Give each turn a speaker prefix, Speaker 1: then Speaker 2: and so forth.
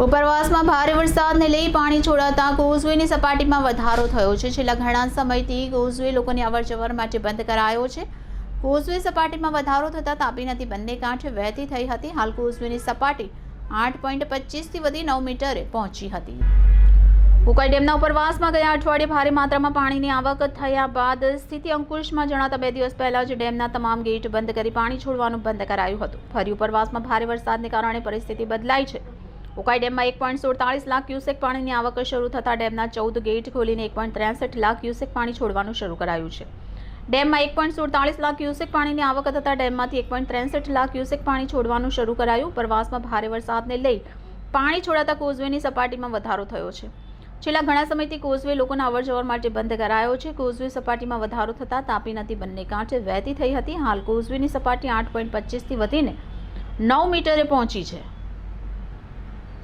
Speaker 1: ઉપરવાસમાં ભારે વરસાદને લઈ પાણી છોડાતા કોઝવેની સપાટીમાં વધારો થયો છે. છેલ્લા ઘણા સમયથી કોઝવે લોકોની અવરજવર માટે બંધ કરાયો છે. કોઝવે સપાટીમાં વધારો થતાં તાપી નદી બંને કાંઠે વહેતી થઈ હતી. હાલ કોઝવેની સપાટી આઠ પોઈન્ટ પચીસથી વધી નવ મીટરે પહોંચી હતી. ઉકાઈ ડેમના ઉપરવાસમાં ગયા અઠવાડિયે ભારે માત્રામાં પાણીની આવક થયા બાદ સ્થિતિ અંકુશમાં જણાતા બે દિવસ પહેલા જ ડેમના તમામ ગેટ બંધ કરી પાણી છોડવાનું બંધ કરાયું હતું. ફરી ઉપરવાસમાં ભારે વરસાદને કારણે પરિસ્થિતિ બદલાઈ છે. ઉકાઈ ડેમમાં એક પોઈન્ટ સુડતાલીસ લાખ ક્યુસેક પાણીની આવક શરૂ થતાં ડેમના ચૌદ ગેટ ખોલીને એક પોઈન્ટ ત્રેસઠ લાખ ક્યુસેક પાણી છોડવાનું શરૂ કરાયું છે. ડેમમાં એક પોઈન્ટ સુડતાલીસ લાખ ક્યુસેક પાણીની આવક થતાં ડેમમાંથી એક પોઈન્ટ ત્રેસઠ લાખ ક્યુસેક પાણી છોડવાનું શરૂ કરાયું. ઉપરવાસમાં ભારે વરસાદને લઈ પાણી છોડાતા કોઝવેની સપાટીમાં વધારો થયો છે. છેલ્લા ઘણા સમયથી કોઝવે લોકોના અવરજવર માટે બંધ કરાયો છે. કોઝવે સપાટીમાં વધારો થતાં તાપી નદી બંને કાંઠે વહેતી થઈ હતી. હાલ કોઝવેની સપાટી આઠ પોઈન્ટ પચીસથી વધીને નવ મીટરે પહોંચી છે.